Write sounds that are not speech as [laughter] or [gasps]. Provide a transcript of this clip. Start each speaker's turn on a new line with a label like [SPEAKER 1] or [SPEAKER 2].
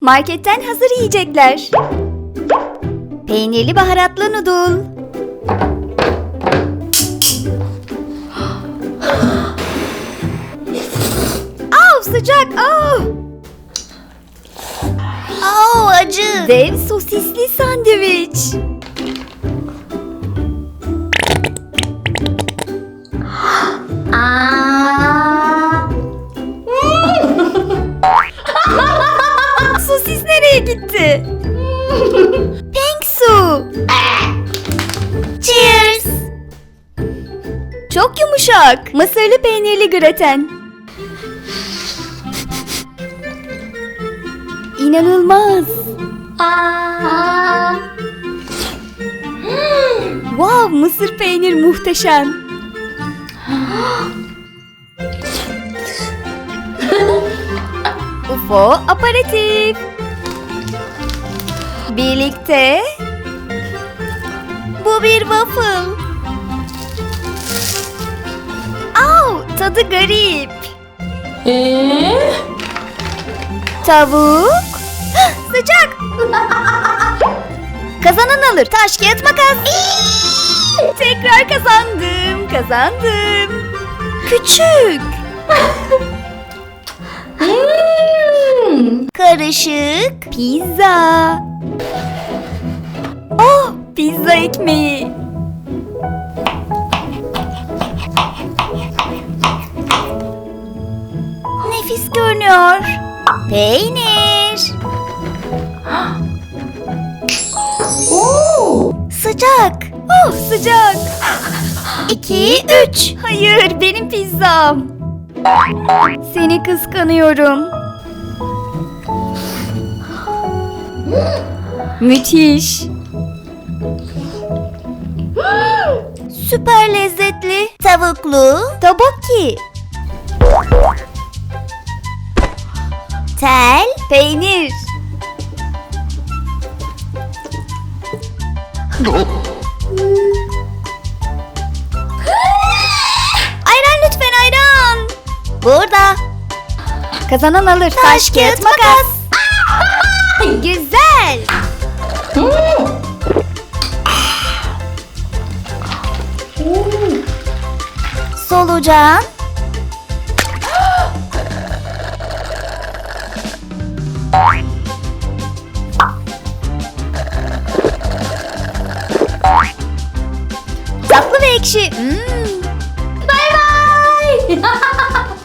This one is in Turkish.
[SPEAKER 1] Marketten hazır yiyecekler. Peynirli baharatlı noodle. Av sıcak. Av.
[SPEAKER 2] Aa acı.
[SPEAKER 1] Dev sosisli sandviç.
[SPEAKER 2] Aa. [laughs] [laughs]
[SPEAKER 1] Sosis nereye gitti? Pink su.
[SPEAKER 2] Cheers.
[SPEAKER 1] Çok yumuşak. Mısırlı peynirli graten. İnanılmaz.
[SPEAKER 2] Aa.
[SPEAKER 1] Wow, mısır peynir muhteşem. UFO aparatif. Birlikte bu bir waffle. Au, tadı garip. Tavuk. Hah, [gasps] Sıcak. [laughs] Kazanan alır. Taş, kağıt, makas. Tekrar kazandım. Kazandım. Küçük. [laughs] Karışık. Pizza. Oh, pizza ekmeği. Nefis görünüyor. Peynir.
[SPEAKER 2] Oo.
[SPEAKER 1] Sıcak. Oh sıcak. İki, üç. Hayır benim pizzam. Seni kıskanıyorum. Müthiş. Süper lezzetli.
[SPEAKER 2] Tavuklu.
[SPEAKER 1] Taboki.
[SPEAKER 2] Tel.
[SPEAKER 1] Peynir. ayran lütfen ayran.
[SPEAKER 2] Burada.
[SPEAKER 1] Kazanan alır. Taş, kağıt, makas. Güzel. Solucan. Tatlı ve ekşi. Hmm. Bay bay. [laughs]